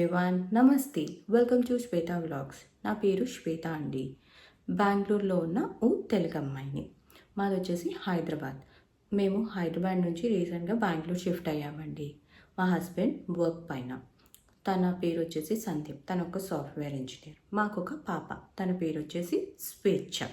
Everyone నమస్తే welcome to Shweta vlogs నా పేరు శ్వేత అండి. బెంగళూరులో ఉన్న ఓ తెలుగు అమ్మాయిని. మాది వచ్చేసి హైదరాబాద్. మేము హైదరాబాద్ నుంచి రీసెంట్గా బెంగళూరు షిఫ్ట్ అయ్యామండి. మా హస్బెండ్ వర్క్ పైన. తన పేరు వచ్చేసి సందీప్. తన ఒక సాఫ్ట్వేర్ ఇంజనీర్. మాకు ఒక పాప. తన పేరు వచ్చేసి స్వేచ్ఛ.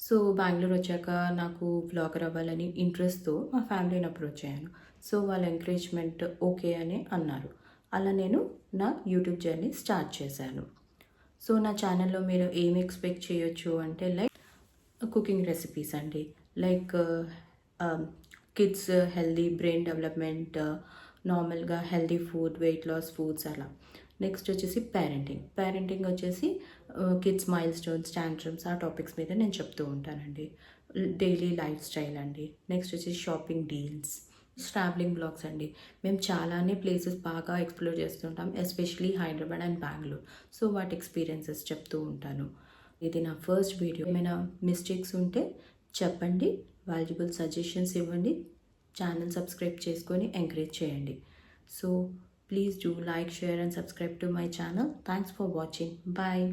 సో బెంగళూరు వచ్చాక నాకు బ్లాగర్ అవ్వాలని ఇంట్రెస్ట్తో మా ఫ్యామిలీని అప్రోచ్ అయ్యాను సో వాళ్ళ ఎంకరేజ్మెంట్ ఓకే అని అన్నారు. అలా నేను నా యూట్యూబ్ జర్నీ స్టార్ట్ చేశాను. సో నా ఛానల్లో మీరు ఏం ఎక్స్పెక్ట్ చేయొచ్చు అంటే లైక్ కుకింగ్ రెసిపీస్ అండి. Like kids healthy brain development నార్మల్గా healthy food weight loss foods అలా. నెక్స్ట్ వచ్చేసి పేరెంటింగ్. పేరెంటింగ్ వచ్చేసి కిడ్స్ మైల్ స్టోన్స్ స్టాండ్రమ్స్ ఆ టాపిక్స్ మీద నేను చెప్తూ ఉంటానండి. డైలీ లైఫ్ స్టైల్ అండి. నెక్స్ట్ వచ్చేసి షాపింగ్ డీల్స్. ట్రావెలింగ్ బ్లాగ్స్ అండి. మేము చాలానే ప్లేసెస్ బాగా ఎక్స్ప్లోర్ చేస్తుంటాం especially Hyderabad and Bengaluru so వాటి ఎక్స్పీరియన్సెస్ చెప్తూ ఉంటాను. ఇది నా ఫస్ట్ వీడియో ఏమైనా మిస్టేక్స్ ఉంటే చెప్పండి. వాల్యుబుల్ సజెషన్స్ ఇవ్వండి. ఛానల్ సబ్స్క్రైబ్ చేసుకొని ఎంకరేజ్ చేయండి. So please do like share and subscribe to my channel thanks for watching bye